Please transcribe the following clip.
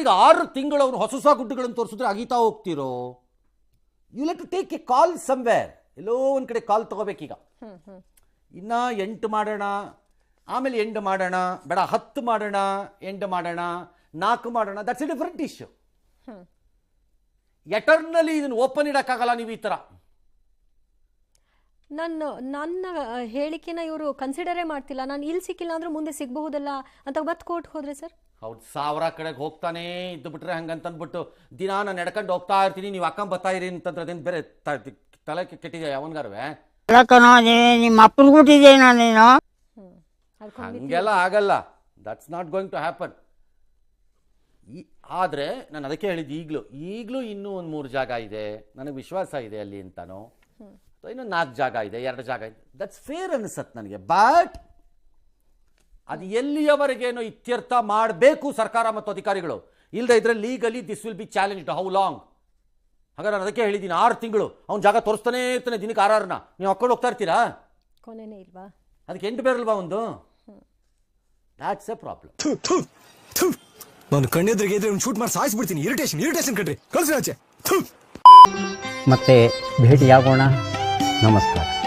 ಈಗ ಆರು ತಿಂಗಳು ಅವರು ಹೊಸ ಹೊಸ ಗುಡ್ಡುಗಳನ್ನು ತೋರಿಸಿದ್ರೆ ಅಗೀತಾ ಹೋಗ್ತಿರೋ? You let to take a call somewhere ಎಲ್ಲೋ ಒಂದು ಕಡೆ ಕಾಲ್ ತಗೋಬೇಕೀಗ. ಇನ್ನ ಎಂಟು ಮಾಡೋಣ ಆಮೇಲೆ ಎಂಟು ಮಾಡೋಣ ಬೇಡ ಹತ್ತು ಮಾಡೋಣ ಎಂಟು ಮಾಡೋಣ ನಾಲ್ಕು ಮಾಡೋಣ that's a different issue eternally ಇದನ್ನು ಓಪನ್ ಇಡೋಕ್ಕಾಗಲ್ಲ ನೀವು ಈ ಥರ ನನ್ನ ನನ್ನ ಹೇಳಿಕೆನ ಇವರು ಕನ್ಸಿಡರೇ ಮಾಡ್ತಿಲ್ಲ. ನಾನು ಇಲ್ಲಿ ಸಿಕ್ಕಿಲ್ಲ ಅಂದ್ರೆ ಮುಂದೆ ಸಿಗಬಹುದಲ್ಲ ಅಂತ ಮತ್ತೆ ಕೋರ್ಟ್ ಹೋದ್ರೆ ಸರ್? ಹೌದು ಸಾವಿರ ಕಡೆಗೆ ಹೋಗ್ತಾನೆ ಇದ್ದು ಬಿಟ್ರೆ ಹಂಗಂತ ಅಂದ್ಬಿಟ್ಟು ದಿನ ನಾನು ನಡ್ಕೊಂಡು ಹೋಗ್ತಾ ಇರ್ತೀನಿ ನೀವು ಅಕ್ಕ ಬರ್ತಾ ಇರಿ ಅಂತಂದ್ರೆ ಅದೇನು ಬೇರೆ ತಲೆ ಕೆಟ್ಟಿದೆ ಯಾವನ್ಗಾರುವೆ? ಕಣೋ ನಿಮ್ಮ ಅಪ್ಪನ ಕೊಟ್ಟಿದ್ದೇನೋ ನೀನು ಹ್ಮ್ ಹಂಗೆಲ್ಲ ಆಗಲ್ಲ. That's not going to happen ಈ ಆದರೆ ನಾನು ಅದಕ್ಕೆ ಹೇಳಿದ್ದು ಈಗಲೂ ಈಗಲೂ ಇನ್ನೂ ಒಂದು ಮೂರು ಜಾಗ ಇದೆ. ನನಗೆ ವಿಶ್ವಾಸ ಇದೆ ಅಲ್ಲಿ ಅಂತಾನೋ. ಇನ್ನೂ ನಾಲ್ಕು ಜಾಗ ಇದೆ ಎರಡು ಜಾಗ ಇದೆ. ದಟ್ಸ್ ಫೇರ್ ಅನಿಸತ್ ನನಗೆ. ಬಟ್ ಅದು ಎಲ್ಲಿಯವರೆಗೇನೋ ಇತ್ಯರ್ಥ ಮಾಡಬೇಕು ಸರ್ಕಾರ ಮತ್ತು ಅಧಿಕಾರಿಗಳು. ಇಲ್ಲದೆ ಇದ್ರೆ legally this will be challenge how long ಹಾಗಾದ್ರೆ ನಾನು ಅದಕ್ಕೆ ಹೇಳಿದ್ದೀನಿ ಆರು ತಿಂಗಳು. ಅವ್ನು ಜಾಗ ತೋರಿಸ್ತಾನೆ ಇರ್ತಾನೆ ದಿನಕ್ಕೆ ಆರಾರನ್ನ. ನೀವು ಹಾಕೊಂಡು ಹೋಗ್ತಾ ಇರ್ತೀರಾ? ಕೊನೆನೇ ಇಲ್ವಾ? ಅದಕ್ಕೆ ಎಂಟು ಬೇರಲ್ವಾ ಒಂದು? ದಾಟ್ಸ್ ಎ ಪ್ರಾಬ್ಲಮ್ ಥು, ಥು, ಥು. ನಾನು ಕಣ್ಣೆದ್ರಿಗೆ ಇದ್ರೆ ಶೂಟ್ ಮಾಡಿ ಸಾಯಿಸ್ಬಿಡ್ತೀನಿ. ಇರಿಟೇಷನ್ ಇರಿಟೇಷನ್ ಕಣ್ರಿ. ಕಳ್ಸಿ ಆಚೆ. ಮತ್ತೆ ಭೇಟಿ ಭೇಟಿಯಾಗೋಣ. नमस्कार।